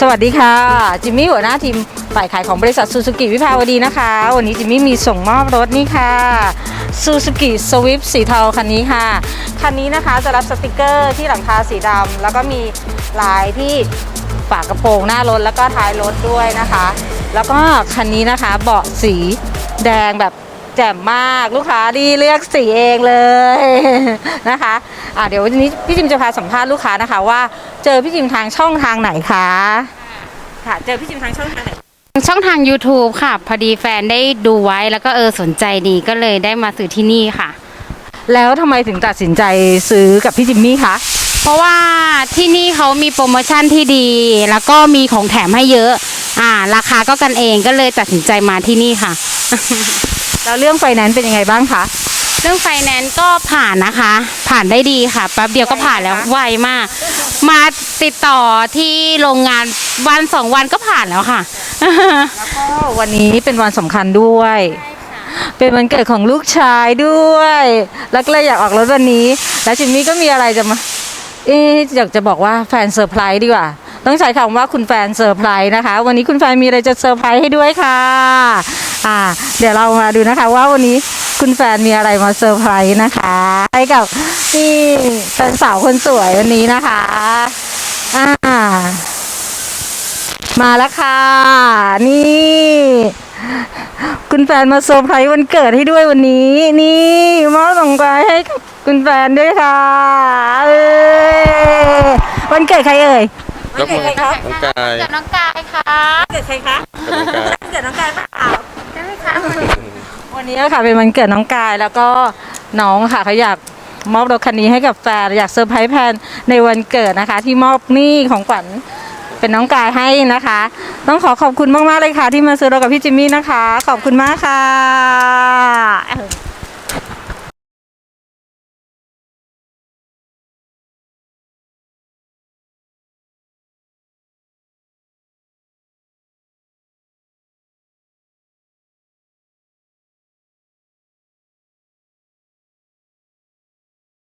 สวัสดีค่ะ จิมมี่หัวหน้าทีมฝ่ายขายของบริษัทซูซูกิวิภาวดีนะคะ วันนี้จิมมี่มีส่งมอบรถนี่ค่ะซูซูกิสวิฟสีเทาคันนี้ค่ะ คันนี้นะคะจะรับสติกเกอร์ที่หลังคาสีดำแล้วก็มีลายที่ฝากระโปรงหน้ารถแล้วก็ท้ายรถด้วยนะคะ แล้วก็คันนี้นะคะเบาะสีแดงแบบแจ่มมากลูกค้าดีเลือกสีเองเลยนะคะอะเดี๋ยววันนี้พี่จิมจะพาสัมภาษณ์ลูกค้านะคะว่า เจอพี่จิมทางช่องทางไหนคะ ค่ะ เจอพี่จิมทางช่องทางไหน ช่องทาง YouTube ค่ะ พอดีแฟนได้ดูไว้แล้วก็เออสนใจดีก็เลยได้มาซื้อที่นี่ค่ะ แล้วทำไมถึงตัดสินใจซื้อกับพี่จิมมี่คะ เพราะว่าที่นี่เขามีโปรโมชั่นที่ดี แล้วก็มีของแถมให้เยอะ อ่า ราคาก็กันเองก็เลยตัดสินใจมาที่นี่ค่ะ แล้วเรื่องไฟแนนซ์เป็นยังไงบ้างคะ เรื่องไฟแนนซ์ก็ผ่านนะคะ ผ่านได้ดีค่ะแป๊บเดียวก็ผ่านแล้วไวมาก มาติดต่อที่โรงงานวันสองวันก็ผ่านแล้วค่ะ ก็วันนี้เป็นวันสำคัญด้วย เป็นวันเกิดของลูกชายด้วย แล้วก็เลยอยากออกรถวันนี้ แล้วจิมมี่ก็มีอะไรจะมา เอ๊ะอยากจะบอกว่าแฟนเซอร์ไพรส์ดีกว่า ต้องใช้คำว่าคุณแฟนเซอร์ไพรส์นะคะ วันนี้คุณแฟนมีอะไรจะเซอร์ไพรส์ให้ด้วยค่ะ อ่า เดี๋ยวเรามาดูนะคะว่าวันนี้ คุณแฟนมีอะไรมาเซอร์ไพรส์นะคะให้กับนี่แฟนสาวคนสวยวันนี้นะคะอ่ามาแล้วค่ะ นี่ คุณแฟนมาเซอร์ไพรส์วันเกิดให้ด้วยวันนี้ นี่มอบส่งไปให้กับคุณแฟนด้วยค่ะเอ้ยวันเกิดใครเอ่ยยกมือวันเกิดใครคะน้องกายเกิดน้องกายค่ะวันเกิดใครคะกับน้องกายวันเกิดน้องกายเปล่าใช่ไหมคะ วันนี้ค่ะเป็นวันเกิดน้องกายแล้วก็น้องค่ะเขาอยากมอบรถคันนี้ให้กับแฟนอยากเซอร์ไพรส์แฟนในวันเกิดนะคะ ที่มอบนี่ของขวัญเป็นน้องกายให้นะคะ ต้องขอขอบคุณมากๆเลยค่ะ ที่มาซื้อรถกับพี่จิมมี่นะคะ ขอบคุณมากค่ะ